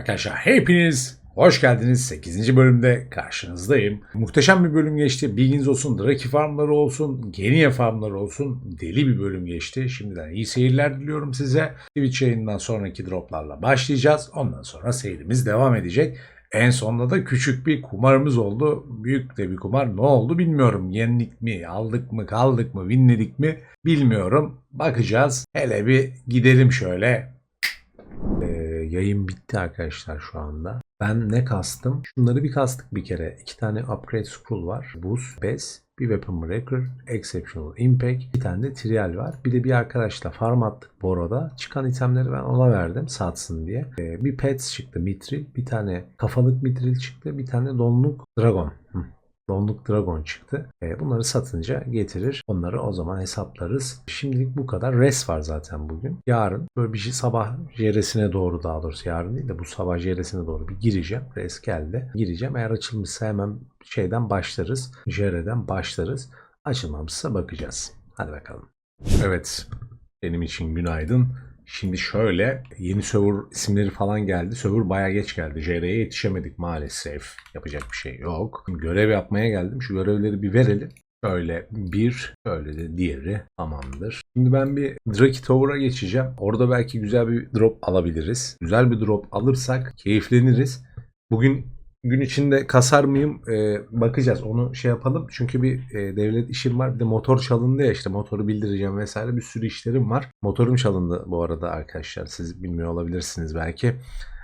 Arkadaşlar hepiniz hoş geldiniz. 8. bölümde karşınızdayım. Muhteşem bir bölüm geçti. Bilginiz olsun. Draki farmları olsun. Geniye farmları olsun. Deli bir bölüm geçti. Şimdiden iyi seyirler diliyorum size. Twitch yayından sonraki droplarla başlayacağız. Ondan sonra seyrimiz devam edecek. En sonunda da küçük bir kumarımız oldu. Büyük de bir kumar. Ne oldu bilmiyorum. Yendik mi, aldık mı, kaldık mı, winledik mi bilmiyorum. Bakacağız. Hele bir gidelim şöyle. Yayın bitti arkadaşlar şu anda. Ben ne kastım? Şunları bir kastık bir kere. İki tane upgrade scroll var. Boost, Bes, bir Weapon Breaker, Exceptional Impact, bir tane de Trial var. Bir de bir arkadaşla farm attık Boro'da. Çıkan itemleri ben ona verdim satsın diye. Ee, bir Pets çıktı Mitril, bir tane kafalık Mitril çıktı, bir tane donluk Dragon. Hı. Donluk Dragon çıktı. E, bunları satınca getirir. Onları o zaman hesaplarız. Şimdilik bu kadar. Res var zaten bugün. Yarın böyle bir şey sabah jeresine doğru daha doğrusu yarın değil de bu sabah jeresine doğru bir gireceğim. Res geldi. Gireceğim. Eğer açılmışsa hemen şeyden başlarız. Jereden başlarız. Açılmamışsa bakacağız. Hadi bakalım. Evet. Benim için günaydın. Şimdi şöyle yeni server isimleri falan geldi. Server baya geç geldi. JR'ye yetişemedik maalesef. Yapacak bir şey yok. Görev yapmaya geldim. Şu görevleri bir verelim. Şöyle bir, şöyle de diğeri tamamdır. Şimdi ben bir Draki Tower'a geçeceğim. Orada belki güzel bir drop alabiliriz. Güzel bir drop alırsak keyifleniriz. Bugün gün içinde kasar mıyım Ee, bakacağız onu şey yapalım çünkü bir e, devlet işim var bir de motor çalındı ya işte motoru bildireceğim vesaire bir sürü işlerim var motorum çalındı bu arada arkadaşlar siz bilmiyor olabilirsiniz belki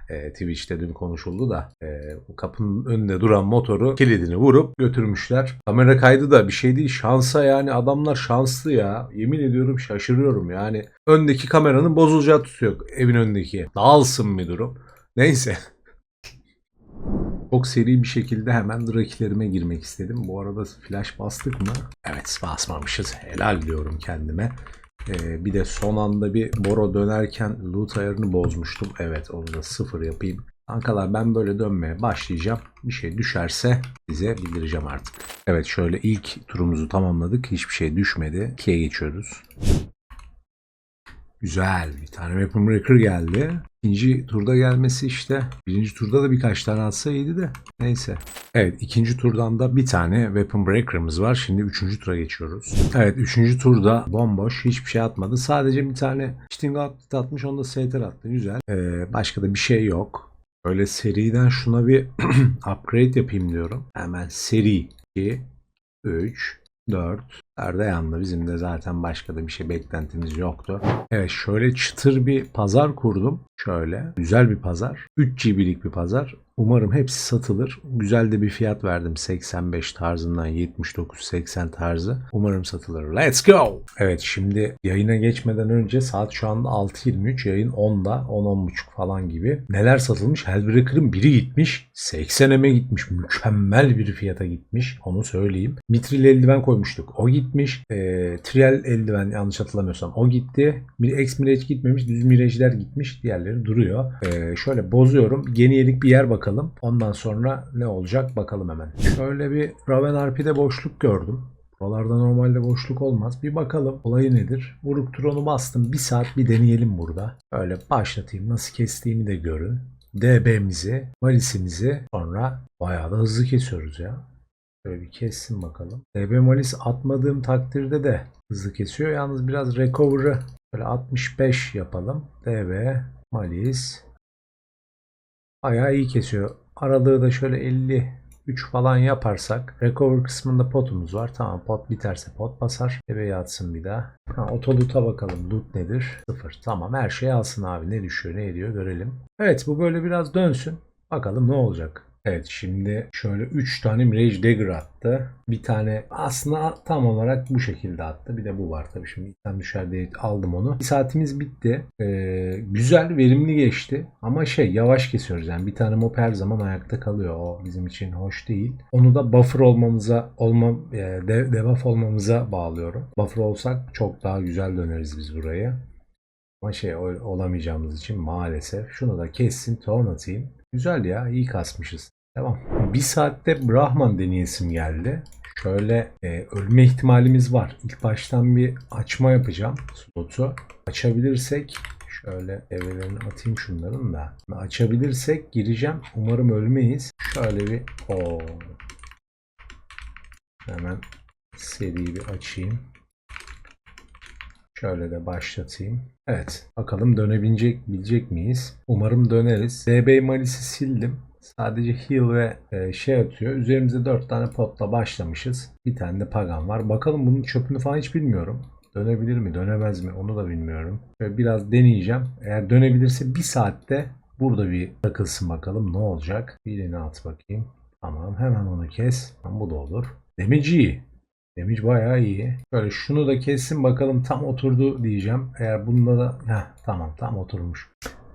e, Twitch'te dün konuşuldu da e, kapının önünde duran motoru kilidini vurup götürmüşler. Kamera kaydı da bir şey değil şansa yani adamlar şanslı ya. Yemin ediyorum şaşırıyorum yani. Öndeki kameranın bozulacağı tutuyor evin önündeki. Dağılsın bir durum. Neyse. Çok seri bir şekilde hemen drakilerime girmek istedim. Bu arada flash bastık mı? Evet basmamışız. Helal diyorum kendime. Ee, bir de son anda bir boro dönerken loot ayarını bozmuştum. Evet onu da sıfır yapayım. Kankalar ben böyle dönmeye başlayacağım. Bir şey düşerse size bildireceğim artık. Evet şöyle ilk turumuzu tamamladık. Hiçbir şey düşmedi. 2'ye geçiyoruz. Güzel. Bir tane Weapon Breaker geldi. İkinci turda gelmesi işte. Birinci turda da birkaç tane atsa iyiydi de. Neyse. Evet ikinci turdan da bir tane Weapon Breaker'ımız var. Şimdi üçüncü tura geçiyoruz. Evet üçüncü turda bomboş. Hiçbir şey atmadı. Sadece bir tane Sting Outlet atmış. Onu da STR attı. Güzel. Ee, başka da bir şey yok. Böyle seriden şuna bir upgrade yapayım diyorum. Hemen seri 2, 3, 4. Nerede yandı? Bizim de zaten başka da bir şey beklentimiz yoktu. Evet şöyle çıtır bir pazar kurdum. Şöyle güzel bir pazar. 3 GB'lik bir pazar. Umarım hepsi satılır. Güzel de bir fiyat verdim. 85 tarzından 79-80 tarzı. Umarım satılır. Let's go! Evet şimdi yayına geçmeden önce saat şu anda 6.23. Yayın 10'da. 10-10.30 falan gibi. Neler satılmış? Hellbreaker'ın biri gitmiş. 80M'e gitmiş. Mükemmel bir fiyata gitmiş. Onu söyleyeyim. Mitril eldiven koymuştuk. O gitmiş. E, trial eldiven yanlış hatırlamıyorsam o gitti. Bir X Mirage gitmemiş. Düz Mirage'ler gitmiş. Diğerleri duruyor. E, şöyle bozuyorum. Geniyelik bir yer bakalım. Ondan sonra ne olacak bakalım hemen. Şöyle bir Raven RP'de boşluk gördüm. Buralarda normalde boşluk olmaz. Bir bakalım olayı nedir. Vuruk Tron'u bastım. Bir saat bir deneyelim burada. Öyle başlatayım. Nasıl kestiğimi de görün. DB'mizi, Malis'imizi sonra bayağı da hızlı kesiyoruz ya. Şöyle bir kessin bakalım. DB Malis atmadığım takdirde de hızlı kesiyor. Yalnız biraz recover'ı böyle 65 yapalım. DB Malis bayağı iyi kesiyor. Aralığı da şöyle 53 falan yaparsak recover kısmında potumuz var. Tamam pot biterse pot basar. Eve atsın bir daha. Ha, otoluta bakalım. Loot nedir? Sıfır. Tamam her şeyi alsın abi. Ne düşüyor ne ediyor görelim. Evet bu böyle biraz dönsün. Bakalım ne olacak. Evet şimdi şöyle 3 tane Mirage Dagger attı. Bir tane aslında tam olarak bu şekilde attı. Bir de bu var tabii şimdi item düşer aldım onu. Bir saatimiz bitti. Ee, güzel verimli geçti. Ama şey yavaş kesiyoruz yani. Bir tane mob her zaman ayakta kalıyor. O bizim için hoş değil. Onu da buffer olmamıza olmam e, de, debuff olmamıza bağlıyorum. Buffer olsak çok daha güzel döneriz biz buraya. Ama şey ol- olamayacağımız için maalesef. Şunu da kessin torn atayım. Güzel ya iyi kasmışız. Tamam. Bir saatte Brahman deneyesim geldi. Şöyle e, ölme ihtimalimiz var. İlk baştan bir açma yapacağım slotu. Açabilirsek Şöyle develerini atayım şunların da. Açabilirsek gireceğim. Umarım ölmeyiz. Şöyle bir o Hemen seri bir açayım. Şöyle de başlatayım. Evet. Bakalım dönebilecek bilecek miyiz? Umarım döneriz. DB Malis'i sildim. Sadece heal ve e, şey atıyor. Üzerimize 4 tane potla başlamışız. Bir tane de pagan var. Bakalım bunun çöpünü falan hiç bilmiyorum. Dönebilir mi dönemez mi onu da bilmiyorum. Şöyle biraz deneyeceğim. Eğer dönebilirse bir saatte burada bir takılsın bakalım ne olacak. Birini at bakayım. Tamam hemen onu kes. Tamam, bu da olur. Damage iyi. Damage bayağı iyi. Şöyle şunu da kessin bakalım tam oturdu diyeceğim. Eğer bunda da Heh, tamam tam oturmuş.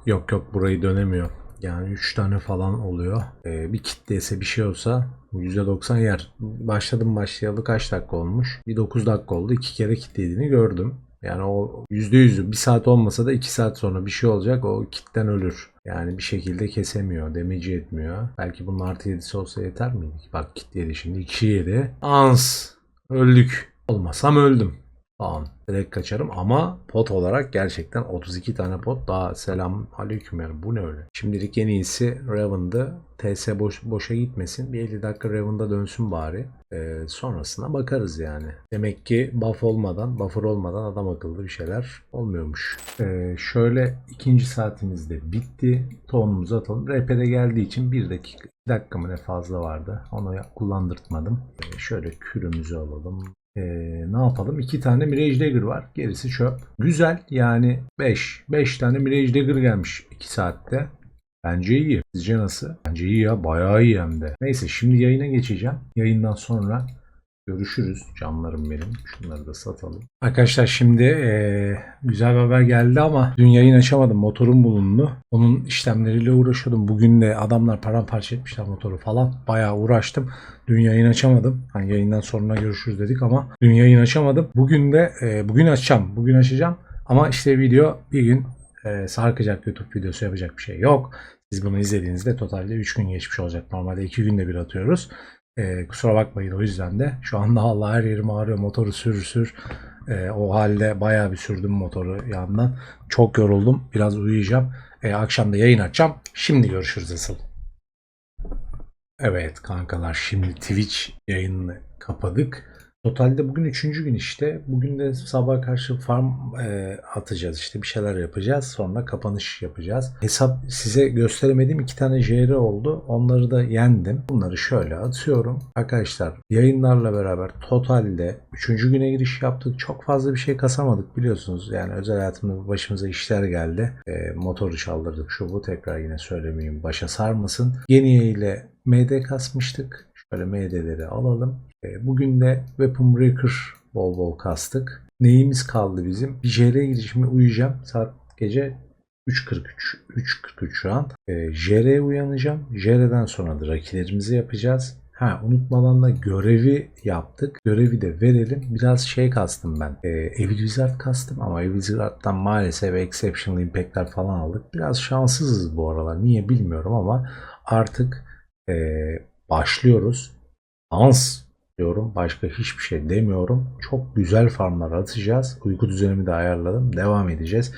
Yok yok burayı dönemiyor. Yani 3 tane falan oluyor. Ee, bir kitleyse bir şey olsa %90 yer. Başladım başlayalı kaç dakika olmuş? Bir 9 dakika oldu. 2 kere kitlediğini gördüm. Yani o %100'ü bir saat olmasa da 2 saat sonra bir şey olacak. O kitten ölür. Yani bir şekilde kesemiyor. Demeci etmiyor. Belki bunun artı 7'si olsa yeter miydi? Bak kitledi şimdi 2 yedi. Ans. Öldük. Olmasam öldüm. Tamam. Direkt kaçarım ama pot olarak gerçekten 32 tane pot daha selam aleyküm yani bu ne öyle. Şimdilik en iyisi Raven'dı. TS boş, boşa gitmesin. Bir 50 dakika Raven'da dönsün bari. Ee, sonrasına bakarız yani. Demek ki buff olmadan, buffer olmadan adam akıllı bir şeyler olmuyormuş. Ee, şöyle ikinci saatimiz de bitti. Tohumumuzu atalım. RP'de geldiği için bir dakika, iki dakika mı ne fazla vardı. Onu kullandırtmadım. Ee, şöyle kürümüzü alalım. Ee, ne yapalım? İki tane Mirage Dagger var. Gerisi çöp. Güzel yani 5. 5 tane Mirage Dagger gelmiş 2 saatte. Bence iyi. Sizce nasıl? Bence iyi ya. Bayağı iyi hem de. Neyse şimdi yayına geçeceğim. Yayından sonra görüşürüz. Canlarım benim. Şunları da satalım. Arkadaşlar şimdi eee, güzel bir haber geldi ama dün yayın açamadım. Motorum bulundu. Onun işlemleriyle uğraşıyordum. Bugün de adamlar paramparça etmişler motoru falan. Bayağı uğraştım. Dün yayın açamadım. Hani yayından sonra görüşürüz dedik ama dün yayın açamadım. Bugün de eee, bugün açacağım. Bugün açacağım. Ama işte video bir gün e, sarkacak YouTube videosu yapacak bir şey yok. Siz bunu izlediğinizde totalde 3 gün geçmiş olacak. Normalde 2 günde bir atıyoruz. E, kusura bakmayın o yüzden de. Şu anda Allah her yerim ağrıyor. Motoru sür sür. E, o halde bayağı bir sürdüm motoru yandan. Çok yoruldum. Biraz uyuyacağım. E, akşam da yayın açacağım. Şimdi görüşürüz asıl. Evet kankalar şimdi Twitch yayınını kapadık. Totalde bugün üçüncü gün işte. Bugün de sabah karşı farm e, atacağız işte bir şeyler yapacağız. Sonra kapanış yapacağız. Hesap size gösteremediğim iki tane JR oldu. Onları da yendim. Bunları şöyle atıyorum. Arkadaşlar yayınlarla beraber totalde üçüncü güne giriş yaptık. Çok fazla bir şey kasamadık biliyorsunuz. Yani özel hayatımda başımıza işler geldi. E, motoru çaldırdık şu bu tekrar yine söylemeyeyim. Başa sarmasın. Yeniye ile MD kasmıştık. Şöyle MD'leri alalım. E, Bugün de Weapon Breaker bol bol kastık. Neyimiz kaldı bizim? Bir JR girişimi uyuyacağım. Saat gece 3.43. 3.43 şu an. E, JR'ye uyanacağım. JR'den sonra da rakilerimizi yapacağız. Ha unutmadan da görevi yaptık. Görevi de verelim. Biraz şey kastım ben. E, Evil Wizard kastım ama Evil Wizard'dan maalesef Exceptional Impact'ler falan aldık. Biraz şanssızız bu aralar. Niye bilmiyorum ama artık e, başlıyoruz. Dans diyorum. Başka hiçbir şey demiyorum. Çok güzel farmlar atacağız. Uyku düzenimi de ayarladım. Devam edeceğiz.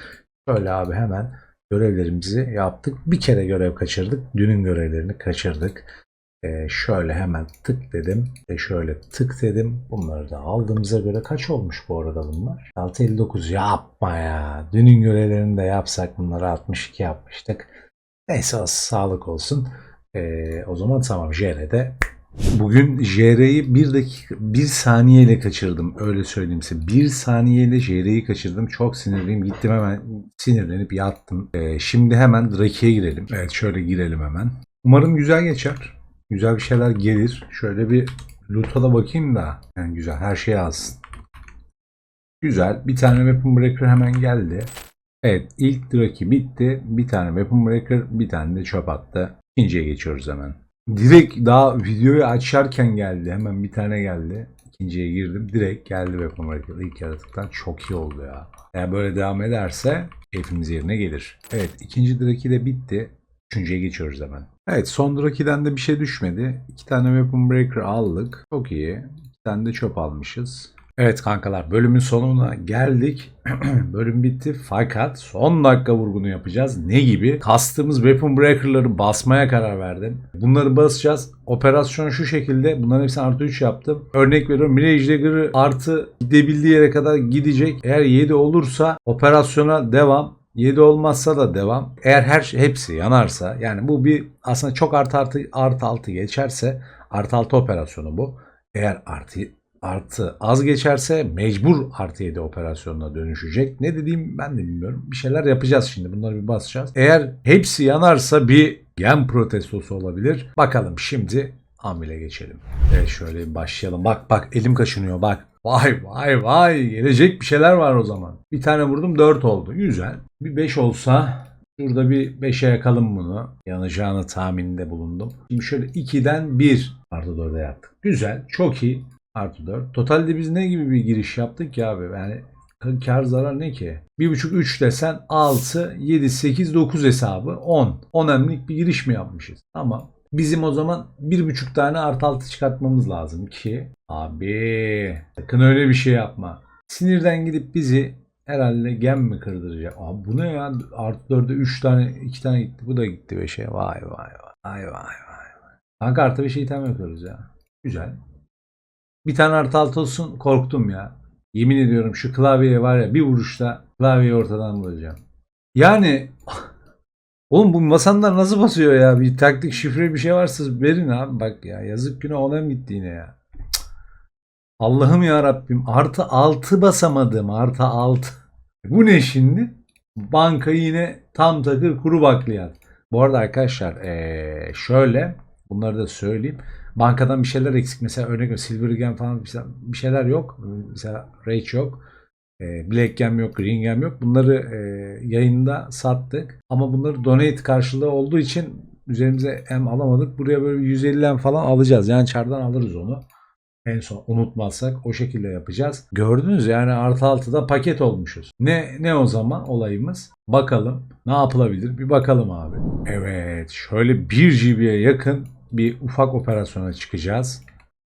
Şöyle abi hemen görevlerimizi yaptık. Bir kere görev kaçırdık. Dünün görevlerini kaçırdık. Ee, şöyle hemen tık dedim ve şöyle tık dedim. Bunları da aldığımıza göre kaç olmuş bu arada bunlar? 659 yapma ya. Dünün görevlerini de yapsak bunları 62 yapmıştık. Neyse sağlık olsun. Ee, o zaman tamam JR'de Bugün JR'yi 1 dakika 1 saniyeyle kaçırdım. Öyle söyleyeyim size. 1 saniyeyle JR'yi kaçırdım. Çok sinirliyim. Gittim hemen sinirlenip yattım. Ee, şimdi hemen Drake'ye girelim. Evet şöyle girelim hemen. Umarım güzel geçer. Güzel bir şeyler gelir. Şöyle bir loot'a da bakayım da. Yani güzel. Her şey alsın. Güzel. Bir tane Weapon Breaker hemen geldi. Evet ilk Draki bitti. Bir tane Weapon Breaker bir tane de çöp attı. İkinciye geçiyoruz hemen. Direkt daha videoyu açarken geldi. Hemen bir tane geldi. İkinciye girdim. Direkt geldi Weapon Breaker. İlk yaratıktan çok iyi oldu ya. Eğer böyle devam ederse keyfimiz yerine gelir. Evet ikinci Draki de bitti. Üçüncüye geçiyoruz hemen. Evet son Draki'den de bir şey düşmedi. İki tane Weapon Breaker aldık. Çok iyi. İki tane de çöp almışız. Evet kankalar bölümün sonuna geldik. Bölüm bitti fakat son dakika vurgunu yapacağız. Ne gibi? Kastığımız Weapon Breaker'ları basmaya karar verdim. Bunları basacağız. Operasyon şu şekilde. Bunların hepsini artı 3 yaptım. Örnek veriyorum Mirage Dagger'ı artı gidebildiği yere kadar gidecek. Eğer 7 olursa operasyona devam. 7 olmazsa da devam. Eğer her şey, hepsi yanarsa yani bu bir aslında çok artı artı artı altı geçerse artı altı operasyonu bu. Eğer artı artı az geçerse mecbur artı 7 operasyonuna dönüşecek. Ne dediğim ben de bilmiyorum. Bir şeyler yapacağız şimdi. Bunları bir basacağız. Eğer hepsi yanarsa bir gen protestosu olabilir. Bakalım şimdi amile geçelim. Evet şöyle başlayalım. Bak bak elim kaşınıyor bak. Vay vay vay gelecek bir şeyler var o zaman. Bir tane vurdum 4 oldu. Güzel. Bir 5 olsa Şurada bir 5'e yakalım bunu. Yanacağını tahminde bulundum. Şimdi şöyle 2'den 1 artı 4'e yaptık. Güzel. Çok iyi. Artı 4. Totalde biz ne gibi bir giriş yaptık ki abi? Yani kar zarar ne ki? 1.5 3 desen 6, 7, 8, 9 hesabı 10. 10 emlik bir giriş mi yapmışız? Ama bizim o zaman 1.5 tane artı 6 çıkartmamız lazım ki abi sakın öyle bir şey yapma. Sinirden gidip bizi herhalde gem mi kırdıracak? Abi bu ne ya? Artı 4'e 3 tane 2 tane gitti. Bu da gitti 5'e. Vay vay vay. Vay vay vay. Kanka artı bir şey item yapıyoruz ya. Güzel. Bir tane artı altı olsun korktum ya. Yemin ediyorum şu klavyeye var ya bir vuruşta klavyeyi ortadan bulacağım. Yani oğlum bu masanlar nasıl basıyor ya? Bir taktik şifre bir şey varsa verin abi bak ya. Yazık günah ona gitti yine ya? Allah'ım ya Rabbim artı altı basamadım artı altı. Bu ne şimdi? Banka yine tam takır kuru bakliyat. Bu arada arkadaşlar ee, şöyle bunları da söyleyeyim. Bankadan bir şeyler eksik. Mesela örnek veriyorum Silver Gem falan bir şeyler yok. Mesela Rage yok. E, Black Gem yok, Green Gem yok. Bunları e, yayında sattık. Ama bunları donate karşılığı olduğu için üzerimize hem alamadık. Buraya böyle 150 em falan alacağız. Yani çardan alırız onu. En son unutmazsak o şekilde yapacağız. Gördünüz yani artı altıda paket olmuşuz. Ne ne o zaman olayımız? Bakalım ne yapılabilir? Bir bakalım abi. Evet şöyle 1 GB'ye yakın bir ufak operasyona çıkacağız.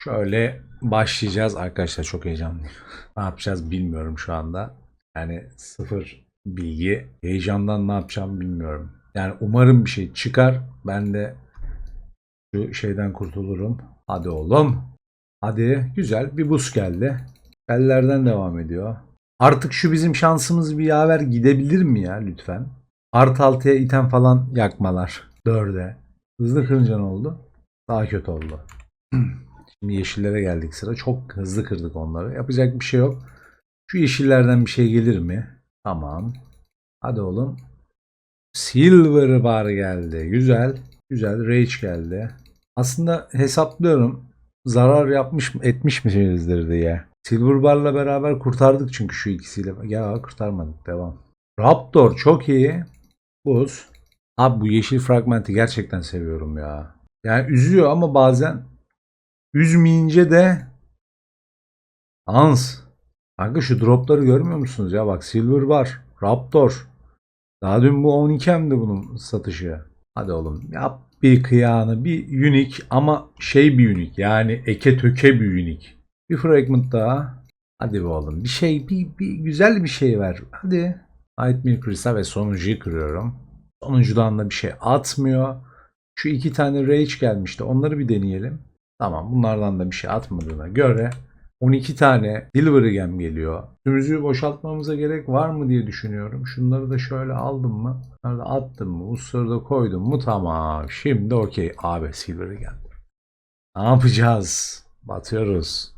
Şöyle başlayacağız arkadaşlar çok heyecanlıyım. ne yapacağız bilmiyorum şu anda. Yani sıfır bilgi. Heyecandan ne yapacağım bilmiyorum. Yani umarım bir şey çıkar. Ben de şu şeyden kurtulurum. Hadi oğlum. Hadi güzel bir buz geldi. Ellerden devam ediyor. Artık şu bizim şansımız bir yaver gidebilir mi ya lütfen? Artı altıya item falan yakmalar. Dörde. Hızlı kırınca ne oldu? Daha kötü oldu. Şimdi yeşillere geldik sıra. Çok hızlı kırdık onları. Yapacak bir şey yok. Şu yeşillerden bir şey gelir mi? Tamam. Hadi oğlum. Silver bar geldi. Güzel. Güzel. Rage geldi. Aslında hesaplıyorum. Zarar yapmış mı etmiş misinizdir diye. Silver barla beraber kurtardık çünkü şu ikisiyle. Ya kurtarmadık. Devam. Raptor çok iyi. Buz. Abi bu yeşil fragmenti gerçekten seviyorum ya. Yani üzüyor ama bazen üzmeyince de Hans. Kanka şu dropları görmüyor musunuz ya? Bak Silver var. Raptor. Daha dün bu 12 hemdi bunun satışı. Hadi oğlum yap bir kıyağını bir unique ama şey bir unique yani eke töke bir unique. Bir fragment daha. Hadi be oğlum bir şey bir, bir güzel bir şey ver. Hadi. Nightmare Crystal ve sonuncuyu kırıyorum. Sonuncudan da bir şey atmıyor. Şu iki tane Rage gelmişti. Onları bir deneyelim. Tamam bunlardan da bir şey atmadığına göre 12 tane Silver Gem geliyor. Tümüzüğü boşaltmamıza gerek var mı diye düşünüyorum. Şunları da şöyle aldım mı? Bunları da attım mı? Usları da koydum mu? Tamam. Şimdi okey. Abi Silver Gem. Ne yapacağız? Batıyoruz.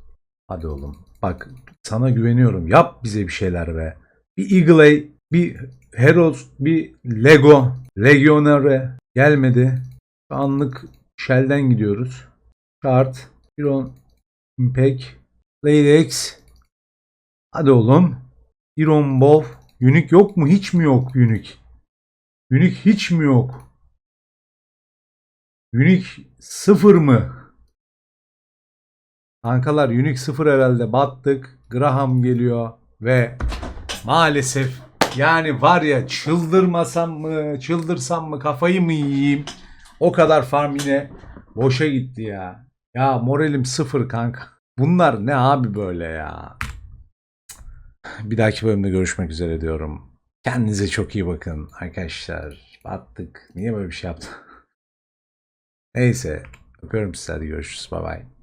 Hadi oğlum. Bak sana güveniyorum. Yap bize bir şeyler be. Bir Eagle Eye, bir Heroes, bir Lego, Legionnaire gelmedi. Anlık Shell'den gidiyoruz. Chart, Iron Impact, Latex. Hadi oğlum. Iron Bow. Unique yok mu? Hiç mi yok Unique? Unique hiç mi yok? Unique sıfır mı? Kankalar Unique sıfır herhalde battık. Graham geliyor ve maalesef yani var ya çıldırmasam mı çıldırsam mı kafayı mı yiyeyim o kadar farm yine boşa gitti ya. Ya moralim sıfır kanka. Bunlar ne abi böyle ya? Bir dahaki bölümde görüşmek üzere diyorum. Kendinize çok iyi bakın arkadaşlar. Battık. Niye böyle bir şey yaptım? Neyse. Öpüyorum sizi. Hadi görüşürüz. Bay bay.